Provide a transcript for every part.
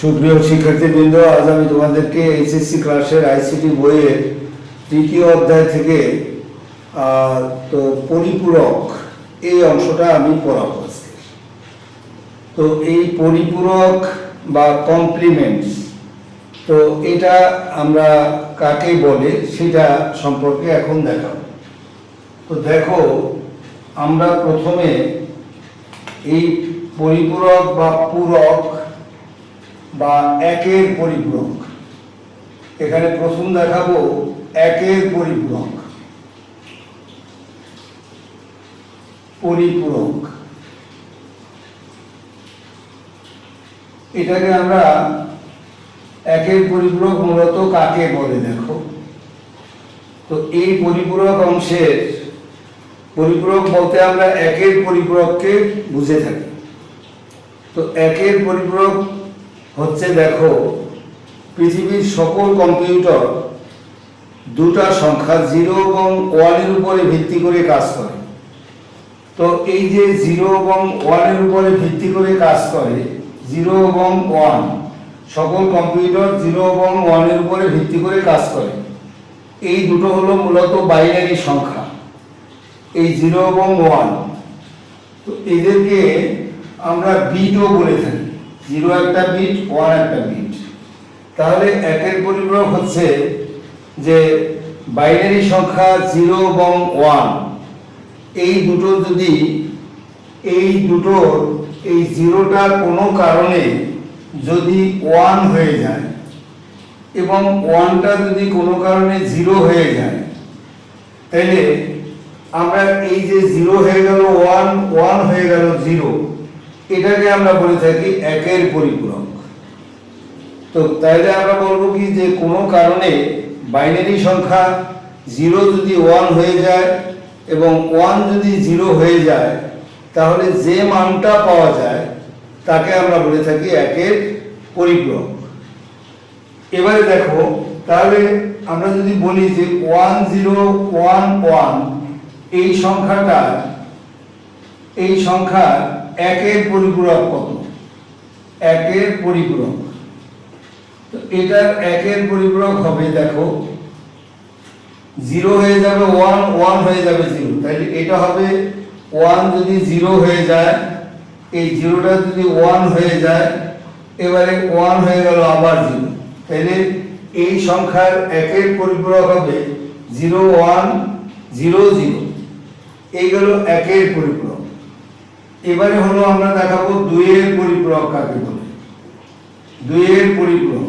সুপ্রিয় শিক্ষার্থীবৃন্দ, আজ আমি তোমাদেরকে এইচএসসি ক্লাসের আইসিটি বইয়ের তৃতীয় অধ্যায় থেকে তো পরিপূরক এই অংশটা আমি পড়াবো আজকে। তো এই পরিপূরক বা কমপ্লিমেন্টস তো এটা আমরা কাকে বলে সেটা সম্পর্কে এখন দেখাবো। তো দেখো, আমরা প্রথমে এই পরিপূরক বা পূরক বা একের পরিপূরক। এখানে প্রথম দেখাবো একের পরিপূরক। পরিপূরক। এটাকে আমরা একের পরিপূরক মূলত কাকে বলে, দেখো? তো এই পরিপূরক অংশের পরিপূরক বলতে আমরা একের পরিপূরককে বুঝে থাকি। তো একের পরিপূরক হচ্ছে দেখো, পৃথিবীর সকল কম্পিউটার দুটা সংখ্যা জিরো এবং ওয়ানের উপরে ভিত্তি করে কাজ করে। তো এই যে জিরো এবং ওয়ানের উপরে ভিত্তি করে কাজ করে, জিরো এবং ওয়ান, সকল কম্পিউটার জিরো এবং ওয়ানের উপরে ভিত্তি করে কাজ করে। এই দুটো হলো মূলত বাইনারি সংখ্যা, এই জিরো এবং ওয়ান। তো এদেরকে আমরা বিটও বলে থাকি। জিরো একটা বিট ওয়ান একটা বিট তাহলে একের পরিপূরক হচ্ছে যে বাইনারি সংখ্যা জিরো এবং ওয়ান এই দুটো যদি, এই দুটোর এই জিরোটা কোনো কারণে যদি ওয়ান হয়ে যায় এবং ওয়ানটা যদি কোনো কারণে জিরো হয়ে যায়, তাহলে আমরা এই যে জিরো হয়ে গেল ওয়ান ওয়ান হয়ে গেল জিরো এটাকে আমরা বলে থাকি একের পরিপূরক। তো তাইলে আমরা বলব কি যে কোনো কারণে বাইনারি সংখ্যা জিরো যদি ওয়ান হয়ে যায় এবং ওয়ান যদি জিরো হয়ে যায়, তাহলে যে মানটা পাওয়া যায়, তাকে আমরা বলে থাকি একের পরিপূরক। এবারে দেখো, তাহলে আমরা যদি বলি যে ওয়ান জিরো ওয়ান ওয়ান, এই সংখ্যাটা, এই সংখ্যা একের পরিপূরক কত? একের পরিপূরক। তো এটার একের পরিপূরক হবে, দেখো, জিরো হয়ে যাবে ওয়ান ওয়ান হয়ে যাবে জিরো। তাহলে এটা হবে ওয়ান যদি জিরো হয়ে যায়, এই জিরোটা যদি ওয়ান হয়ে যায়, এবারে ওয়ান হয়ে গেল আবার জিরো। তাহলে এই সংখ্যার একের পরিপূরক হবে জিরো ওয়ান, জিরো জিরো। এই গেল একের পরিপূরক। এবারে হলো আমরা দেখাবো দুইয়ের পরিপূরক কাকে বলে। দুইয়ের পরিপূরক।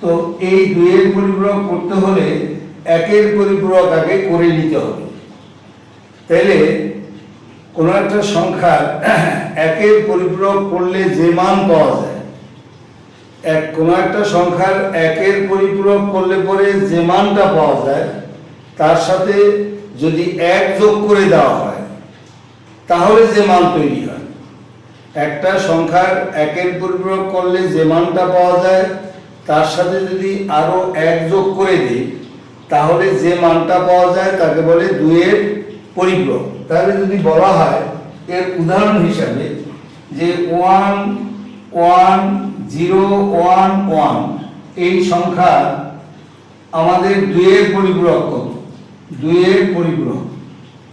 তো এই দুইয়ের পরিপূরক করতে হলে একের পরিপূরক আগে করে নিতে হবে। তাহলে কোনো একটা সংখ্যার একের পরিপূরক করলে যে মান পাওয়া যায়, এক কোনো একটা সংখ্যার একের পরিপূরক করলে পরে যে মানটা পাওয়া যায়, তার সাথে যদি এক যোগ করে দেওয়া হয় তাহলে যে মান তৈরি হয়। একটা সংখ্যার একের পরিপূরক করলে যে মানটা পাওয়া যায়, তার সাথে যদি আরও এক যোগ করে দিই, তাহলে যে মানটা পাওয়া যায় তাকে বলে দুইয়ের পরিপূরক। তাহলে যদি বলা হয়, এর উদাহরণ হিসাবে যে one one, zero, one one, এই সংখ্যা আমাদের দুইয়ের পরিপূরক কত? দুইয়ের পরিপূরক।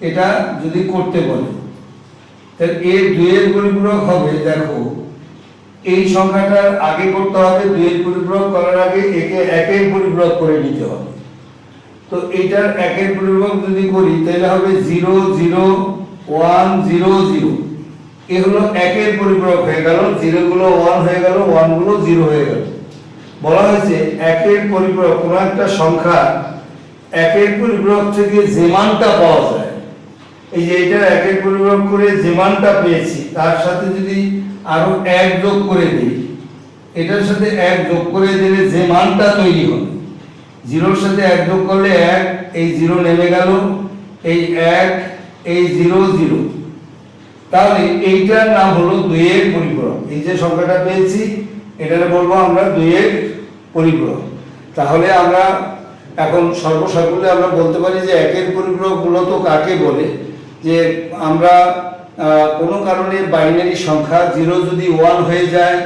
এটা যদি করতে বলে তাহলে এর দুইয়ের পরিপূরক হবে, দেখো। এই সংখ্যাটার আগে করতে হবে, দুইয়ের পরিপূরক করার আগে একে একের পরিপূরক করে নিতে হবে। তো এটার একের পরিপূরক যদি করি, তাহলে হবে zero zero, one, zero zero. এ হলো একের পরিপূরক হয়ে গেল জিরো গুলো ওয়ান হয়ে গেল ওয়ানগুলো জিরো হয়ে গেল। বলা হয়েছে একের পরিপূরক কোনো একটা সংখ্যা, একের পরিপূরক থেকে যে মানটা পাওয়া যায় এই যে এটা একের পরিপূরক করে যে মানটা পেয়েছি, তার সাথে যদি আরও এক যোগ করে দিই, এটার সাথে এক যোগ করে দিলে যে মানটা তৈরি হবে, জিরোর সাথে এক যোগ করলে এক, এই জিরো নেমে গেল, এই এক, এই জিরো জিরো। তাহলে এইটার নাম হলো দুইয়ের পরিপূরক। এই যে সংখ্যাটা পেয়েছি, এটাকে বলব আমরা দুইয়ের পরিপূরক। তাহলে আমরা এখন সর্বসাকুল্যে আমরা বলতে পারি যে একের পরিপূরক মূলত কাকে বলে? যে আমরা কোনো কারণে বাইনারি সংখ্যা জিরো যদি ওয়ান হয়ে যায়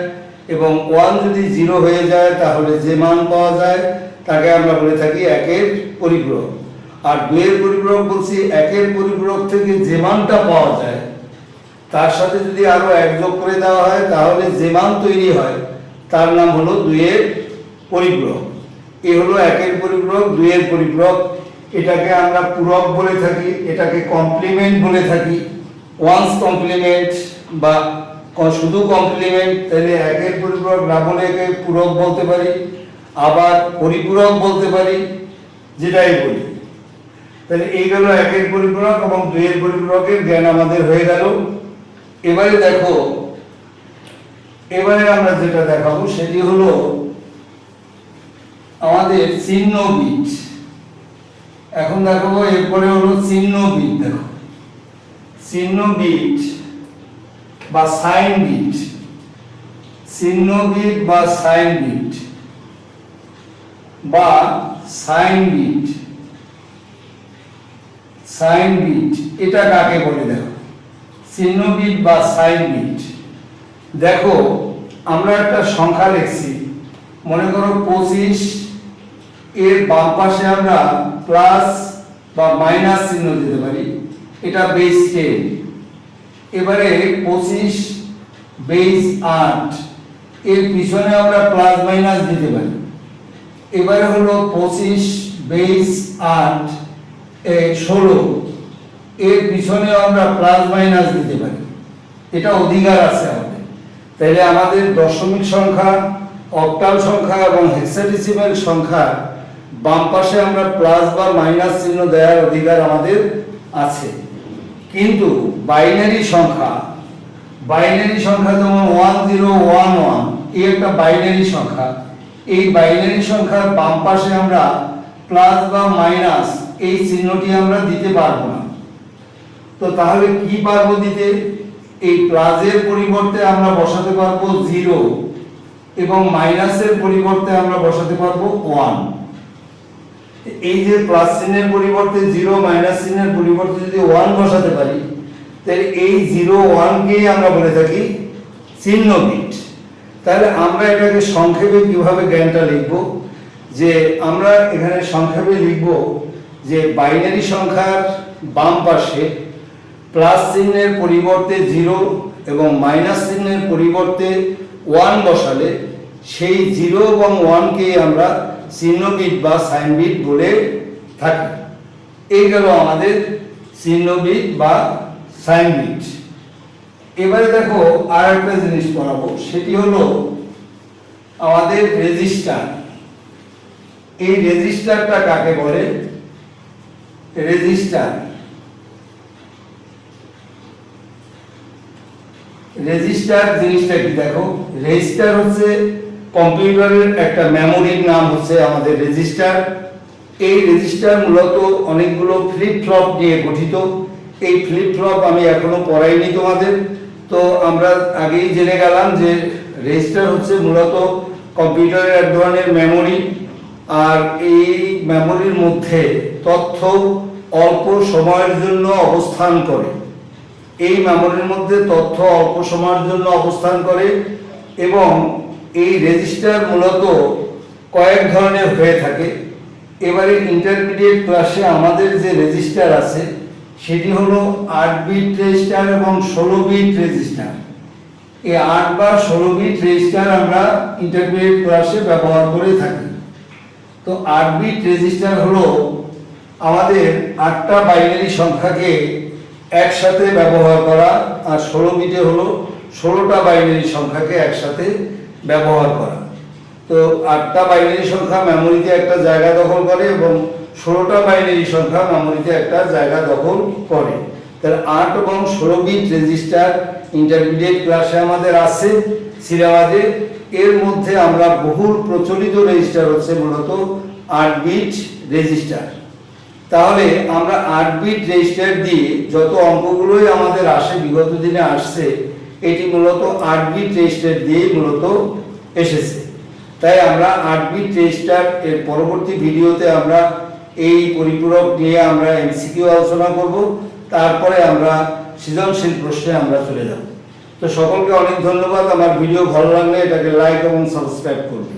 এবং ওয়ান যদি জিরো হয়ে যায়, তাহলে যে মান পাওয়া যায়, তাকে আমরা বলে থাকি একের পরিপূরক। আর দুয়ের পরিপূরক বলছি, একের পরিপূরক থেকে যে মানটা পাওয়া যায়, তার সাথে যদি আরও এক যোগ করে দেওয়া হয়, তাহলে যে মান তৈরি হয়, তার নাম হলো দুয়ের পরিপূরক। এ হলো একের পরিপূরক দুয়ের পরিপূরক। এটাকে আমরা পূরক বলে থাকি, এটাকে কমপ্লিমেন্ট বলে থাকি। ওয়ান্স কমপ্লিমেন্ট বা শুধু কমপ্লিমেন্ট তাহলে একের পরিপূরক না বলে একে পূরক বলতে পারি, আবার পরিপূরক বলতে পারি, যেটাই বলি। তাহলে এই গেল একের পরিপূরক এবং দুইয়ের পরিপূরকের জ্ঞান আমাদের হয়ে গেল। এবারে দেখো, এবারে আমরা যেটা দেখাবো সেটি হলো আমাদের চিহ্ন বীজ এখন দেখাবো এরপরে হলো চিহ্ন বীজ দেখো। চিহ্ন বীজ বা সাইন বীজ চিহ্ন বীজ বা সাইন বীজ বা সাইন বীজ সাইন বিট এটা কাকে বলে দেখো? চিহ্নবিট বা সাইন বিট দেখো, আমরা একটা সংখ্যা লিখছি। মনে করো পঁচিশ এর বাম পাশে আমরা প্লাস বা মাইনাস চিহ্ন দিতে পারি। এটা বেস টেন এবারে পঁচিশ বেস আট। এর পিছনে আমরা প্লাস মাইনাস দিতে পারি। এবারে হলো পঁচিশ বেস আট ষোলো। এর পিছনে আমরা প্লাস মাইনাস দিতে পারি। এটা অধিকার আছে আমাদের। তাহলে আমাদের দশমিক সংখ্যা অক্টাল সংখ্যা এবং হেক্সাডেসিমাল সংখ্যা বাম পাশে আমরা প্লাস বা মাইনাস চিহ্ন দেওয়ার অধিকার আমাদের আছে। কিন্তু বাইনারি সংখ্যা বাইনারি সংখ্যা যেমন ওয়ান জিরো ওয়ান ওয়ান এই একটা বাইনারি সংখ্যা। এই বাইনারি সংখ্যার বাম পাশে আমরা প্লাস বা মাইনাস এই চিহ্নটি আমরা দিতে পারব না। তো তাহলে কি পারব দিতে? এই প্লাসের পরিবর্তে আমরা বসাতে পারব জিরো এবং মাইনাসের পরিবর্তে আমরা বসাতে পারব ওয়ান এই যে প্লাস চিহ্নের পরিবর্তে জিরো মাইনাস চিহ্নের পরিবর্তে যদি ওয়ান বসাতে পারি, তাহলে এই জিরো ওয়ানকেই আমরা বলে থাকি চিহ্ন বিট। তাহলে আমরা এটাকে সংক্ষেপে কীভাবে জ্ঞানটা লিখব? যে আমরা এখানে সংক্ষেপে লিখব যে বাইনারি সংখ্যার বাম পাশে প্লাস চিহ্নের পরিবর্তে জিরো এবং মাইনাস চিহ্নের পরিবর্তে ওয়ান বসালে সেই জিরো এবং ওয়ানকে আমরা চিহ্নবিদ বা সাইনবিদ বলে থাকি। এই গেল আমাদের চিহ্নবিদ বা সাইনবিদ। এবারে দেখো আর একটা জিনিস পড়াবো, সেটি হলো আমাদের রেজিস্টার। এই রেজিস্টারটা কাকে বলে? রেজিস্টার। রেজিস্টার জিনিসটা কি দেখো? রেজিস্টার হচ্ছে কম্পিউটারের একটা মেমোরির নাম হচ্ছে আমাদের রেজিস্টার এই রেজিস্টার মূলত অনেকগুলো ফ্লিপ ফ্লপ নিয়ে গঠিত। এই ফ্লিপ ফ্লপ আমি এখনও পড়াইনি তোমাদের। তো আমরা আগেই জেনে গেলাম যে রেজিস্টার হচ্ছে মূলত কম্পিউটারের এক ধরনের মেমোরি আর এই মেমোরির মধ্যে তথ্য অল্প সময়ের জন্য অবস্থান করে। এই মেমোরির মধ্যে তথ্য অল্প সময়ের জন্য অবস্থান করে এবং এই রেজিস্টার মূলত কয়েক ধরনের হয়ে থাকে। এবারে ইন্টারমিডিয়েট ক্লাসে আমাদের যে রেজিস্টার আছে, সেটি হলো আট বিট রেজিস্টার এবং ষোলো বিট রেজিস্টার এই আট বা ষোলো বিট রেজিস্টার আমরা ইন্টারমিডিয়েট ক্লাসে ব্যবহার করে থাকি। তো আট বিট রেজিস্টার হলো আমাদের আটটা বাইনারি সংখ্যাকে একসাথে ব্যবহার করা, আর ষোলো বিটে হলো ষোলোটা বাইনারি সংখ্যাকে একসাথে ব্যবহার করা। তো আটটা বাইনারি সংখ্যা মেমোরিতে একটা জায়গা দখল করে এবং ষোলোটা বাইনারি সংখ্যা মেমোরিতে একটা জায়গা দখল করে। তাহলে আট এবং ষোলো বিট রেজিস্টার ইন্টারমিডিয়েট ক্লাসে আমাদের আছে সিলেবাসে এর মধ্যে আমরা বহুল প্রচলিত রেজিস্টার হচ্ছে মূলত আট বিট রেজিস্টার তাহলে আমরা আট বিট রেজিস্টার দিয়ে যত অঙ্কগুলোই আমাদের আসে, বিগত দিনে আসছে এটি মূলত আট টেস্টের দিয়ে মূলত এসেছে। তাই আমরা আট বি টেস্টার এর পরবর্তী ভিডিওতে আমরা এই পরিপূরক নিয়ে আমরা এমসিকিউ আলোচনা করব। তারপরে আমরা সৃজনশীল প্রশ্নে আমরা চলে যাব। তো সকলকে অনেক ধন্যবাদ। আমার ভিডিও ভালো লাগলে এটাকে লাইক এবং সাবস্ক্রাইব করবে